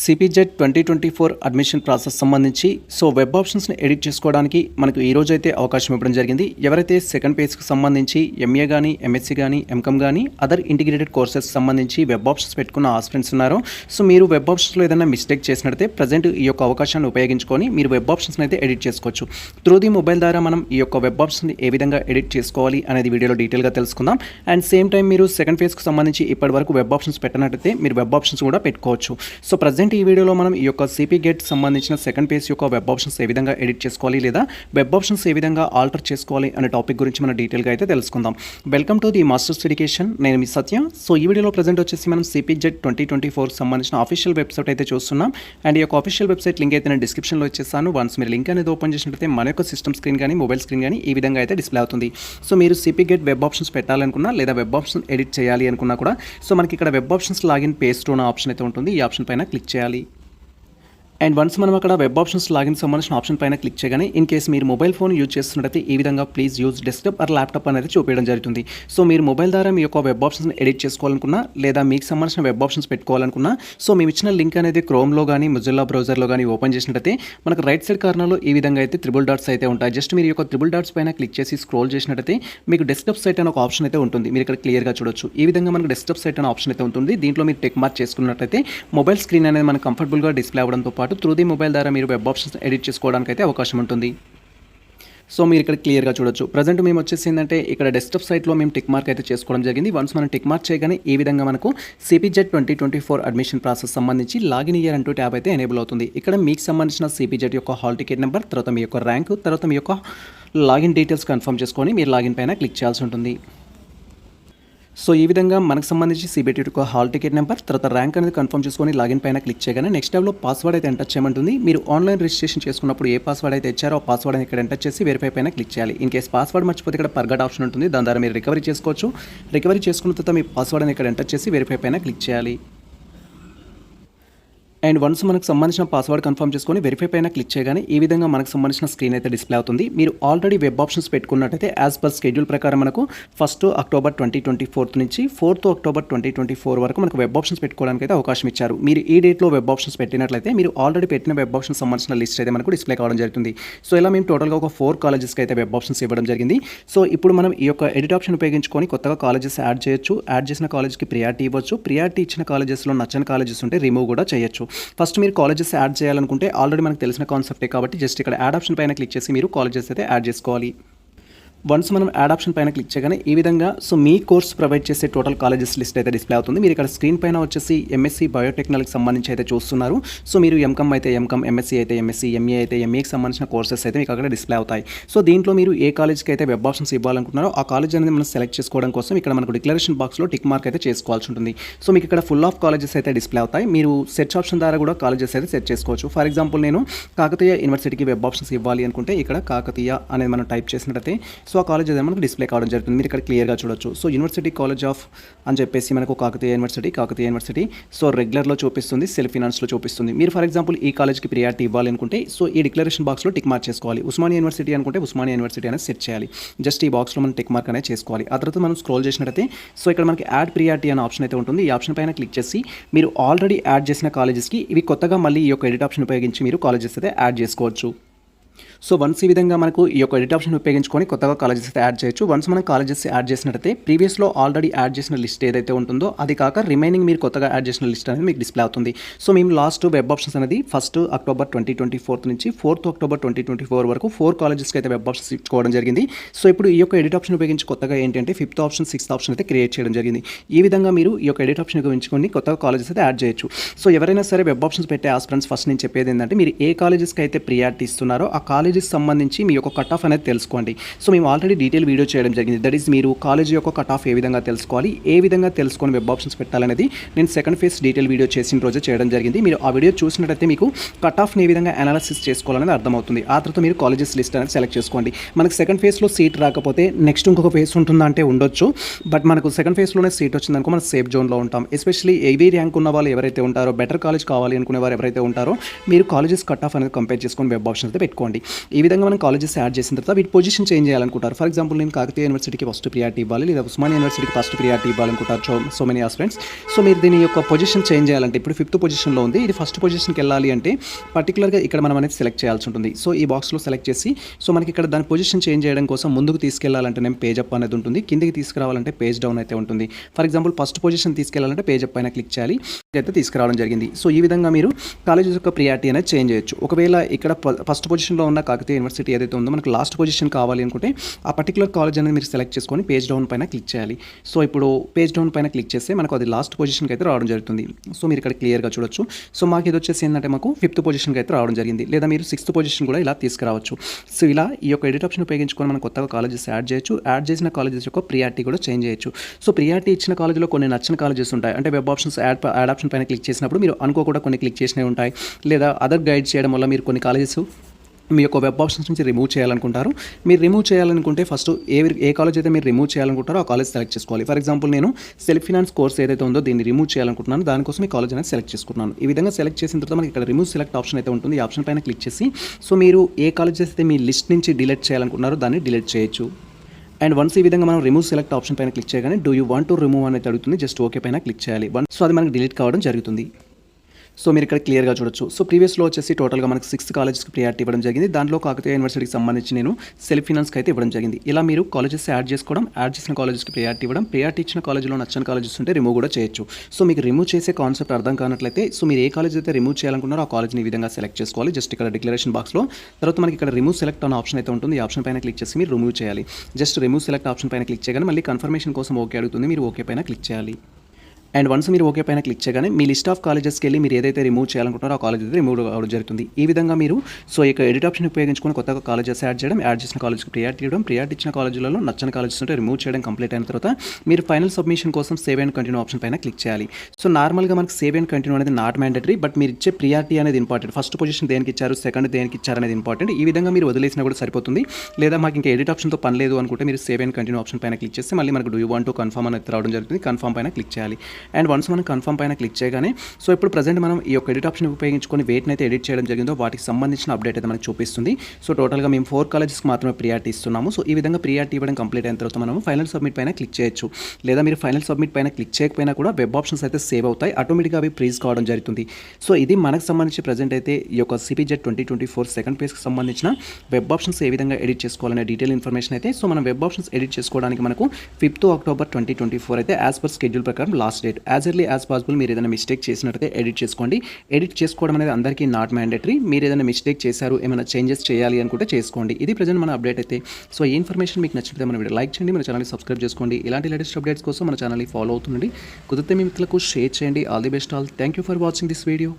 CPGET twenty twenty four admission process సంబంధించి so web ఆప్షన్స్ని edit చేసుకోవడానికి మనకు ఈ రోజు అయితే అవకాశం ఇవ్వడం జరిగింది. ఎవరైతే సెకండ్ పేజ్కి సంబంధించి ఎంఏ కానీ ఎంఎస్సి కానీ ఎంకమ్ కానీ అదర్ ఇంటిగ్రేటెడ్ కోర్సెస్ సంబంధించి వెబ్ ఆప్షన్స్ పెట్టుకున్న ఆస్పిరెంట్స్ ఉన్నారో సో మీరు వెబ్ ఆప్షన్స్లో ఏదైనా మిస్టేక్ చేసినట్టే ప్రజెంట్ ఈ యొక్క అవకాశాన్ని ఉపయోగించుకొని మీరు వెబ్ ఆప్షన్స్ని అయితే ఎడిట్ చేసుకోవచ్చు. త్రూ ది మొబైల్ ద్వారా మనం ఈ యొక్క వెబ్ ఆప్షన్ని ఏ విధంగా ఎడిట్ చేసుకోవాలి అనేది వీడియోలో డీటెయిల్గా తెలుసుకుందాం. అండ్ సేమ్ టైం మీరు సెకండ్ ఫేజ్కి సంబంధించి ఇప్పటి వరకు వెబ్ ఆప్షన్స్ పెట్టినట్టయితే మీరు వెబ్ ఆప్షన్స్ కూడా పెట్టుకోవచ్చు. సో ప్రజెంట్ ఈ వీడియోలో మనం ఈ యొక్క సిపి గేట్ సంబంధించిన సెకండ్ పేజ్ యొక్క వెబ్ ఆప్షన్స్ ఏ విధంగా ఎడిట్ చేసుకోవాలి లేదా వెబ్ ఆప్షన్స్ ఏ విధంగా ఆల్టర్ చేసుకోవాలి అనే టాపిక్ గురించి మనం డీటెయిల్గా అయితే తెలుసుకుందాం. Welcome to the masters education నేను మీ సత్య. సో ఈ వీడియోలో ప్రజెంట్ వచ్చేసి మనం CPGET twenty twenty four సంబంధించిన ఆఫీషియల్ వెబ్సైట్ అయితే చూస్తున్నాం. అండ్ ఈ యొక్క ఆఫీషియల్ వెబ్సైట్ లింక్ అయితే నేను డిస్క్రిప్షన్లో ఇచ్చేస్తాను వన్స్ మీరు లింక్ అనేది ఓపెన్ చేసినట్లయితే మన యొక్క సిస్టమ్ స్క్రీన్ కానీ మొబైల్ స్క్రీన్ కానీ ఈ విధంగా అయితే డిస్ప్లే అవుతుంది. సో మీరు సిపి గేట్ వెబ్ ఆప్షన్స్ పెట్టాలనుకున్నా లేదా వెబ్ ఆప్షన్ ఎడిట్ చేయాలి అనుకున్నా కూడా సో మనకి ఇక్కడ వెబ్ ఆప్షన్స్ లాగిన్ పేస్ట్ ఉన్న ఆప్షన్ అయితే ఉంటుంది. ఈ ఆప్షన్ పైన క్లిక్ చేయాలి అండ్ వన్స్ మనం అక్కడ వెబ్ ఆప్షన్స్ లాగిన్ సంబంధించిన ఆప్షన్ పైన క్లిక్ చేయగానే ఇన్ కేస్ మీరు మొబైల్ ఫోన్ యూజ్ చేస్తున్నట్టయితే ఈ విధంగా please use desktop or laptop అనేది చూపించడం జరుగుతుంది. సో మీరు మొబైల్ ద్వారా మీ యొక్క వెబ్ ఆప్షన్స్ ఎడిట్ చేసుకోవాలనుకున్నా లేదా మీకు సంబంధించిన వెబ్ ఆప్షన్స్ పెట్టుకోవాలనుకున్నా సో మేము ఇచ్చిన లింక్ అనేది క్రోమ్లో కానీ ముజిల్లా బ్రౌజర్లో కానీ ఓపెన్ చేసినట్టయితే మనకు రైట్ సైడ్ కార్నర్లో ఈ విధంగా అయితే త్రిబుల్ డాట్స్ అయితే ఉంటాయి. జస్ట్ మీరు ఈ యొక్క త్రిబుల్ డాట్స్ పైన క్లిక్ చేసి స్క్రోల్ చేసినట్టయితే మీకు డెస్క్టాప్ సైట్ అనే ఒక ఆప్షన్ అయితే ఉంటుంది. మీరు ఇక్కడ క్లియర్గా చూడొచ్చు. ఈ విధంగా మనకు డెస్క్టాప్ సైట్ అనే ఆప్షన్ అయితే ఉంటుంది. దీంట్లో మీరు టెక్ మార్క్ చేసుకున్నట్టయితే మొబైల్ స్క్రీన్ అనేది మనకు కంఫర్టబుల్గా డిస్ప్లే అవ్వడంతో పాటు త్రూ ది మొబైల్ ద్వారా మీరు వెబ్ ఆప్షన్స్ ఎడిట్ చేసుకోవడానికి అయితే అవకాశం ఉంటుంది. సో మీరు ఇక్కడ క్లియర్గా చూడొచ్చు. ప్రజెంట్ మేము వచ్చేసి ఏంటంటే ఇక్కడ డెస్క్టాప్ సైట్లో మేము టిక్ మార్క్ అయితే చేసుకోవడం జరిగింది. వన్స్ మనం టిక్ మార్క్ చేయగానే ఈ విధంగా మనకు CPGET twenty twenty four admission process సంబంధించి లాగిన్ ఇయర్ అంటూ ట్యాబ్ అయితే ఎనేబుల్ అవుతుంది. ఇక్కడ మీకు సంబంధించిన సిపిజెడ్ యొక్క హాల్ టికెట్ నెంబర్ తర్వాత మీ యొక్క ర్యాంకు తర్వాత మీ యొక్క లాగిన్ డీటెయిల్స్ కన్ఫర్మ్ చేసుకొని మీరు లాగిన్ పైన క్లిక్ చేయాల్సి ఉంటుంది. సో ఈ విధంగా మనకు సంబంధించి సిబిఐటీ యొక్క హాల్ టికెట్ నెంబర్ తర్వాత ర్యాంక్ అనేది కన్ఫర్మ్ చేసుకొని లాగిన్ పైన క్లిక్ చేయగానే నెక్స్ట్ ట్యాబ్లో పాస్వర్డ్ అయితే ఎంటర్ చేయమంటుంది. మీరు ఆన్లైన్ రిజిస్ట్రేషన్ చేసుకున్నప్పుడు ఏ పాస్వర్డ్ అయితే ఇచ్చారో ఆ పాస్వర్డ్ ఇక్కడ ఎంటర్ చేసి వెరిఫై పైన క్లిక్ చేయాలి. ఇన్ కేస్ పాస్వర్డ్ మర్చిపోతే ఇక్కడ పర్గట్ ఆప్షన్ ఉంటుంది. దాని ద్వారా మీరు రికవరీ చేసుకోవచ్చు. రికవరీ చేసుకున్న తర్వాత మీ పాస్వర్డ్ ఇక్కడ ఎంటర్ చేసి వెరిఫై పైన క్లిక్ చేయాలి. అండ్ వన్స్ మనకు సంబంధించిన పాస్వర్డ్ కన్ఫర్మ్ చేసుకొని వెరిఫై పైన క్లిక్ చేయగానే ఈ విధంగా మనకు సంబంధించిన స్క్రీన్ అయితే డిస్ప్లే అవుతుంది. మీరు ఆల్రెడీ వెబ్ ఆప్షన్స్ పెట్టుకున్నట్టయితే యాజ్ పర్ షెడ్యూల్ ప్రకారం మనకు first October twenty twenty fourth నుంచి fourth October twenty twenty four వరకు మనకు వెబ్ ఆప్షన్స్ పెట్టుకోవడానికి అయితే అవకాశం ఇచ్చారు. మీరు ఈ డేట్లో వెబ్ ఆప్షన్స్ పెట్టినట్లయితే మీరు ఆల్రెడీ పెట్టిన వెబ్ ఆప్షన్స్ సంబంధించిన లిస్ట్ అయితే మనకు డిస్ప్లే కావడం జరుగుతుంది. సో ఇలా మేము టోటల్గా ఒక ఫోర్ కాలేజెస్కి అయితే వెబ్ ఆప్షన్స్ ఇవ్వడం జరిగింది. సో ఇప్పుడు మనం ఈ యొక్క ఎడిట్ ఆప్షన్ ఉపయోగించుకొని కొత్తగా కాలేజెస్ యాడ్ చేయొచ్చు. యాడ్ చేసిన కాలేజ్కి ప్రియారిటీ ఇవ్వచ్చు. ప్రియారిటీ ఇచ్చిన కాలేజెస్లో నచ్చని కాలేజెస్ ఉంటే రిమూవ్ కూడా చేయొచ్చు. ఫస్ట్ మీరు కాలేజెస్ యాడ్ చేయాలనుకుంటే ఆల్రెడీ మనకు తెలిసిన కాన్సెప్టే కాబట్టి జస్ట్ ఇక్కడ యాడ్ ఆప్షన్ పైన క్లిక్ చేసి మీరు కాలేజెస్ అయితే యాడ్ చేసుకోవాలి. వన్స్ మనం యాడ్ ఆప్షన్ పైన క్లిక్ చేయగానే ఈ విధంగా సో మీ కోర్స్ ప్రొవైడ్ చేసే టోటల్ కాలేజెస్ లిస్ట్ అయితే డిస్ప్లే అవుతుంది. మీరు ఇక్కడ స్క్రీన్ పైన వచ్చేసి ఎంఎస్సీ బయోటెక్నాలజీకి సంబంధించి అయితే చూస్తున్నారు. సో మీరు ఎంకమ్ అయితే ఎంకమ్ ఎంఎస్సీ అయితే ఎంఎస్సీ ఎంఏ అయితే ఎంఏకి సంబంధించిన కోర్సెస్ అయితే మీకు అక్కడ డిస్ప్లే అవుతాయి. సో దీంట్లో మీరు ఏ కాలేజ్కి అయితే వెబ్ ఆప్షన్స్ ఇవ్వాలనుకుంటున్నారో ఆ కాలేజ్ అనేది మనం సెలెక్ట్ చేసుకోవడం కోసం ఇక్కడ మనకు డిక్లరేషన్ బాక్స్లో టిక్ మార్క్ అయితే చేసుకోవాల్సి ఉంటుంది. సో మీకు ఇక్కడ ఫుల్ ఆఫ్ కాలేజెస్ అయితే డిస్ప్లే అవుతాయి. మీరు సెర్చ్ ఆప్షన్ ద్వారా కూడా కాలేజెస్ అయితే సెర్చ్ చేసుకోవచ్చు. ఫర్ ఎగ్జాంపుల్ నేను కాకతీయ యూనివర్సిటీకి వెబ్ ఆప్షన్స్ ఇవ్వాలి అనుకుంటే ఇక్కడ కాకతీయ అనేది మనం టైప్ చేసినట్టయితే సో ఆ కాలేజ్ అనేది మనకు డిస్ప్లే కావడం జరుగుతుంది. మీరు ఇక్కడ క్లియర్గా చూడొచ్చు. సో యూనివర్సిటీ కాలేజ్ ఆఫ్ అని చెప్పేసి మనకు Kakatiya university Kakatiya university so రెగ్యులర్లో చూపిస్తుంది సెల్ఫ్ ఫినాన్స్లో చూపిస్తుంది. మీరు ఫర్ ఎగ్జాంపుల్ ఈ కాలేజ్కి ప్రియారిటీ ఇవ్వాలనుకుంటే సో ఈ డిక్లరేషన్ బాక్స్లో టిక్ మార్క్ చేసుకోవాలి. ఉస్మానియా యూనివర్సిటీ అనుకుంటే ఉస్మానియా యూనివర్సిటీ అనేది సెట్ చేయాలి. జస్ట్ ఈ బాక్స్లో మనం టిక్ మార్క్ అనేది చేసుకోవాలి. ఆ తర్వాత మనం స్క్రోల్ చేసినట్టయితే సో ఇక్కడ మనకి యాడ్ ప్రియారిటీ అనే ఆప్షన్ అయితే ఉంటుంది. ఈ ఆప్షన్ పైన క్లిక్ చేసి మీరు ఆల్రెడీ యాడ్ చేసిన కాలేజెస్కి ఇవి కొత్తగా మళ్ళీ ఈ యొక్క ఎడిట్ ఆప్షన్ ఉపయోగించి మీరు కాలేజెస్ అయితే యాడ్ చేసుకోవచ్చు. సో వన్స్ ఈ విధంగా మనకు ఈ యొక్క ఎడిట్ ఆప్షన్ ఉపయోగించుకొని కొత్తగా కాలేజెస్ అయితే యాడ్ చేయొచ్చు. వన్స్ మనం కాలేజెస్ యాడ్ చేసినట్టయితే ప్రీవియస్లో ఆల్రెడీ యాడ్ చేసిన లిస్ట్ ఏదైతే ఉంటుందో అది కాక రిమైనింగ్ మీరు కొత్తగా యాడ్ చేసిన లిస్ట్ అనేది మీకు డిస్ప్లే అవుతుంది. సో మేము లాస్ట్ వెబ్ ఆప్షన్స్ అనేది first October twenty twenty fourth నుంచి fourth October twenty twenty four వరకు ఫోర్ కాలేజెస్కి అయితే వెబ్ ఆప్షన్స్ ఇచ్చుకోవడం జరిగింది. సో ఇప్పుడు ఈ యొక్క ఎడిట్ ఆప్షన్ ఉపయోగించి కొత్తగా ఏంటంటే ఫిఫ్త్ ఆప్షన్ సిక్స్త్ ఆప్షన్ అయితే క్రియేట్ చేయడం జరిగింది. ఈ విధంగా మీరు ఈ యొక్క ఎడిట్ ఆప్షన్ ఉపయోగించుకొని కొత్తగా కాలేజెస్ అయితే యాడ్ చేయొచ్చు. సో ఎవరైనా సరే వెబ్ ఆప్షన్స్ పెట్టే ఆస్పిరెంట్స్ ఫస్ట్ నేను చెప్పేది ఏంటంటే మీరు ఏ కాలేజెస్కి అయితే ప్రియారిటీ ఇస్తున్నారో ఆ కాలేజ్ కాలేజెస్ సంబంధించి మీ యొక్క కట్ ఆఫ్ అనేది తెలుసుకోండి. సో మేము ఆల్రెడీ డీటెయిల్ వీడియో చేయడం జరిగింది. దట్ ఈస్ మీరు కాలేజీ యొక్క కట్ ఆఫ్ ఏ విధంగా తెలుసుకోవాలి ఏ విధంగా తెలుసుకొని వెబ్ ఆప్షన్స్ పెట్టాలనేది నేను సెకండ్ ఫేజ్ డీటెయిల్ వీడియో చేసిన రోజే చేయడం జరిగింది. మీరు ఆ వీడియో చూసినట్టయితే మీకు కట్ ఆఫ్ని ఏ విధంగా అనాలిసిస్ చేసుకోవాలనేది అర్థమవుతుంది. ఆ తర్వాత మీరు కాలేజెస్ లిస్ట్ అనేది సెలెక్ట్ చేసుకోండి. మనకు సెకండ్ ఫేజ్లో సీట్ రాకపోతే నెక్స్ట్ ఇంకొక ఫేజ్ ఉంటుందా అంటే ఉండొచ్చు. బట్ మనకు సెకండ్ ఫేజ్లోనే సీట్ వచ్చిందనుకో మనం సేఫ్ జోన్లో ఉంటాం. ఎస్పెషల్లీ ఏవీ ర్యాంక్ ఉన్న వాళ్ళు ఎవరైతే ఉంటారో బెటర్ కాలేజ్ కావాలి అనుకునే వారు ఎవరైతే ఉంటారో మీరు కాలేజెస్ కట్ ఆఫ్ అనేది కంపేర్ చేసుకొని వెబ్ ఆప్షన్ అయితే పెట్టుకోండి. ఈ విధంగా మనం కాలేజెస్ యాడ్ చేసిన తర్వాత వీటి పొజిషన్ చేంజ్ చేయాలనుకుంటారు. ఫర్ ఎగ్జాంపుల్ నేను కాకతీయ యూనివర్సిటీకి ఫస్ట్ ప్రియారిటీ ఇవ్వాలి లేదా ఉస్మానియా యూనివర్సిటీకి first priority ఇవ్వాలనుకుంటారు so so many aspirants so మీరు దీని యొక్క పొజిషన్ చేంజ్ చేయాలంటే ఇప్పుడు ఫిఫ్త్ పొజిషన్లో ఉంది. ఇది ఫస్ట్ పొజిషన్కి వెళ్ళాలి అంటే పర్టికులర్గా ఇక్కడ మనం అనేది సెలెక్ట్ చేయాల్సి ఉంటుంది. సో ఈ బాక్స్లో సెలెక్ట్ చేసి సో మనకి ఇక్కడ దాని పొజిషన్ చేంజ్ చేయడం కోసం ముందుకు తీసుకెళ్ళాలంటే నేను పేజ్ అప్ అనేది ఉంటుంది. కిందికి తీసుకురావాలంటే పేజ్ డౌన్ అయితే ఉంటుంది. ఫర్ ఎగ్జాంపుల్ ఫస్ట్ పొజిషన్ తీసుకెళ్ళాలంటే పేజ్ అప్ పైన క్లిక్ చేయాలి. అయితే తీసుకురావడం జరిగింది. సో ఈ విధంగా మీరు కాలేజెస్ యొక్క ప్రియారిటీ అనేది చేంజ్ చేయొచ్చు. ఒకవేళ ఇక్కడ ఫస్ట్ పొజిషన్లో ఉన్న కాకతీయ యూనివర్సిటీ ఏదైతే ఉందో మనకు లాస్ట్ పొజిషన్ కావాలి అనుకుంటే ఆ పర్టికులర్ కాలేజ్ అనేది మీరు సెలెక్ట్ చేసుకొని పేజ్ డౌన్ పైన క్లిక్ చేయాలి. సో ఇప్పుడు పేజ్ డౌన్ పైన క్లిక్ చేస్తే మనకు అది లాస్ట్ పొజిషన్కి అయితే రావడం జరుగుతుంది. సో మీరు ఇక్కడ క్లియర్గా చూడొచ్చు. సో మాకు ఇది వచ్చేసి ఏంటంటే మాకు ఫిఫ్త్ పొజిషన్కి అయితే రావడం జరిగింది. లేదా మీరు సిక్స్త్ పొజిషన్ కూడా ఇలా తీసుకురావచ్చు. సో ఇలా ఈ యొక్క ఎడిట్ ఆప్షన్ ఉపయోగించుకొని మనం కొత్తగా కాలేజెస్ యాడ్ చేయొచ్చు. యాడ్ చేసిన కాలేజెస్ యొక్క ప్రియారిటీ కూడా చేంజ్ చేయొచ్చు. సో ప్రియారిటీ ఇచ్చిన కాలేజ్లో కొన్ని నచ్చిన కాలేజెస్ ఉంటాయి. అంటే web options add add option పైన క్లిక్ చేసినప్పుడు మీరు అనుకోకుండా కొన్ని క్లిక్ చేసినవి ఉంటాయి. లేదా అదర్ గైడ్ చేయడం వల్ల మీరు కొన్ని కాలేజెస్ మీ యొక్క వెబ్ ఆప్షన్స్ నుంచి రిమూవ్ చేయాలనుకుంటారు. మీరు రిమూవ్ చేయాలనుకుంటే ఫస్ట్ ఏ ఏ కాలేజ్ అయితే మీరు రిమూవ్ చేయాలనుకుంటారో ఆ కాలేజ్ సెలెక్ట్ చేసుకోవాలి. ఫర్ ఎగ్జాంపుల్ నేను సెల్ఫ్ ఫినాన్స్ కోర్స్ ఏదైతే ఉందో దీన్ని రిమూవ్ చేయాలనుకుంటున్నాను. దానికోసం ఈ కాలేజ్ అనేది సెలెక్ట్ చేసుకున్నాను ఈ విధంగా సెలెక్ట్ చేసిన తర్వాత మనకి ఇక్కడ రిమూవ్ సెలెక్ట్ ఆప్షన్ అయితే ఉంటుంది. ఈ ఆప్షన్ పైన క్లిక్ చేసి సో మీరు ఏ కాలేజ్ అయితే మీ లిస్ట్ నుంచి డిలీట్ చేయాలనుకుంటున్నారో దాన్ని డిలీట్ చేయొచ్చు. అండ్ వన్స్ ఈ విధంగా మనం రిమూవ్ సెలెక్ట్ ఆప్షన్ పైన క్లిక్ చేయగానే do you want to remove అనేది అడుగుతుంది. జస్ట్ ఓకే పైన క్లిక్ చేయాలి. వన్స్ సో అది మనకి డిలీట్ కావడం జరుగుతుంది. సో మీరు ఇక్కడ క్లియర్గా చూడొచ్చు. సో ప్రీవియస్లో వచ్చేసి టోటల్గా మనకి సిక్స్ కాలేజ్కి ప్రియారిటీ ఇవ్వడం జరిగింది. దాంట్లో కాకతీయ యూనివర్సిటీకి సంబంధించి నేను సెల్ఫ్ ఫినాన్స్కి అయితే ఇవ్వడం జరిగింది. ఇలా మీరు కాలేజెస్ యాడ్ చేసుకోవడం యాడ్ చేసిన కాలేజెస్కి ప్రియారిటీ ఇవ్వడం ప్రియారిటీ ఇచ్చిన కాలేజ్లో నచ్చని కాలేజెస్ ఉంటే రిమూవ్ కూడా చేయొచ్చు. సో మీకు రిమూవ్ చేసే కాన్సెప్ట్ అర్థం కానట్లయితే సో మీరు ఏ కాలేజ్ అయితే రిమూవ్ చేయాలనుకున్నారో ఆ కాలేజ్ని ఈ విధంగా సెలెక్ట్ చేసుకోవాలి. జస్ట్ ఇక్కడ డిక్లరేషన్ బాక్స్లో. తర్వాత మనకి ఇక్కడ రిమూవ్ సెలెక్ట్ అనే ఆప్షన్ అయితే ఉంటుంది. ఈ ఆప్షన్ పైన క్లిక్ చేసి మీరు రిమూవ్ చేయాలి. జస్ట్ రిమూవ్ సెలెక్ట్ ఆప్షన్ పైన క్లిక్ చేయగానే మళ్ళీ కన్ఫర్మేషన్ కోసం ఓకే అడుగుతుంది. మీరు ఓకే పైన క్లిక్ చేయాలి. అండ్ వన్స్ మీరు ఓకే పైన క్లిక్ చేయగానే మీ లిస్ట్ ఆఫ్ కాలేజెస్కి వెళ్ళి మీరు ఏదైతే రిమూవ్ చేయాలనుకుంటారో ఆ కాలేజ్ అయితే రిమూవ్ అవ్వడం జరుగుతుంది. ఈ విధంగా మీరు సో ఇక ఎడిట్ ఆప్షన్ ఉపయోగించుకొని కొత్తగా కాలేజెస్ యాడ్ చేయడం యాడ్ చేసిన కాలేజ్కి ప్రియారిటీ ఇవ్వడం ప్రియారిటీ ఇచ్చిన కాలేజీలలో నచ్చని కాలేజెస్ ఉంటే రిమూవ్ చేయడం కంప్లీట్ అయిన తర్వాత మీరు ఫైనల్ సబ్మిషన్ కోసం సేవ్ అండ్ కంటిన్యూ ఆప్షన్ పైన క్లిక్ చేయాలి. సో నార్మల్గా మనకి సేవ్ అండ్ కంటిన్యూ అనేది నాట్ మ్యాండటరీ బట్ మీరు ఇచ్చే ప్రియారిటీ అనేది ఇంపార్టెంట్ ఫస్ట్ పొజిషన్ దేనికి ఇచ్చారు సెకండ్ దేనికి ఇచ్చారు అనేది ఇంపార్టెంట్ ఈ విధంగా మీరు వదిలేసినా కూడా సరిపోతుంది. లేదా మాకు ఇంకా ఎడిట్ ఆప్షన్తో పని లేదు అనుకుంటే మీరు సేవ్ అండ్ కంటిన్యూ ఆప్షన్ పైన క్లిక్ చేస్తే మళ్ళీ మనకు do you want to confirm అనేది రావడం జరుగుతుంది. కన్ఫర్మ్ పైన క్లిక్ చేయాలి. అండ్ వన్స్ మనం కన్ఫర్మ్ పైన క్లిక్ చేయగానే సో ఇప్పుడు ప్రజెంట్ మనం ఈ యొక్క ఎడిట్ ఆప్షన్ ఉపయోగించుకొని వెయిట్ని అయితే ఎడిట్ చేయడం జరిగిందో వాటికి సంబంధించిన అప్డేట్ అయితే మనకు చూపిస్తుంది. సో టోటల్గా మేము ఫోర్ కాలేజెస్కి మాత్రమే ప్రియారిటీ ఇస్తున్నాము. సో ఈ విధంగా ప్రియారిటీ ఇవ్వడం కంప్లీట్ అయిన తర్వాత మనం ఫైనల్ సబ్మిట్ పైన క్లిక్ చేయొచ్చు. లేదా మీరు ఫైనల్ సబ్మిట్ పైన క్లిక్ చేయకపోయినా కూడా వెబ్ ఆప్షన్స్ అయితే సేవ్ అవుతాయి. ఆటోమేటిక్గా అవి ప్రీజ్ కావడం జరుగుతుంది. సో ఇది మనకు సంబంధించి ప్రజెంట్ అయితే ఈ యొక్క CPGET twenty twenty four second పేజ్కి సంబంధించిన వెబ్ ఆప్షన్స్ ఏ విధంగా ఎడిట్ చేసుకోవాలనే డీటెయిల్ ఇన్ఫర్మేషన్ అయితే సో మనం వెబ్ ఆప్షన్స్ ఎడిట్ చేసుకోవడానికి మనకు fifth October twenty twenty four అయితే యాజ్ పర్ షెడ్యూల్ ప్రకారం last date as early as possible మీరు ఏదైనా మిస్టేక్ చేసినట్టయితే ఎడిట్ చేసుకోండి. ఎడిట్ చేసుకోవడం అనేది అందరికీ నాట్ మ్యాండేటరీ మీరు ఏదైనా మిస్టేక్ చేశారు ఏమైనా చేంజెస్ చేయాలి అనుకుంటే చేసుకోండి. ఇది ప్రజెంట్ మన అప్డేట్ అయితే. సో ఈ ఇన్ఫర్మేషన్ మీకు నచ్చితే మన వీడియో లైక్ చేయండి. మన ఛానల్ని సబ్స్క్రైబ్ చేసుకోండి. ఇలాంటి లేటెస్ట్ అప్డేట్స్ కోసం మన ఛానల్ని ఫాలో అవుతుండండి. కుదిరితే మీ మిత్రులకు షేర్ చేయండి. All the best all thank you for watching this video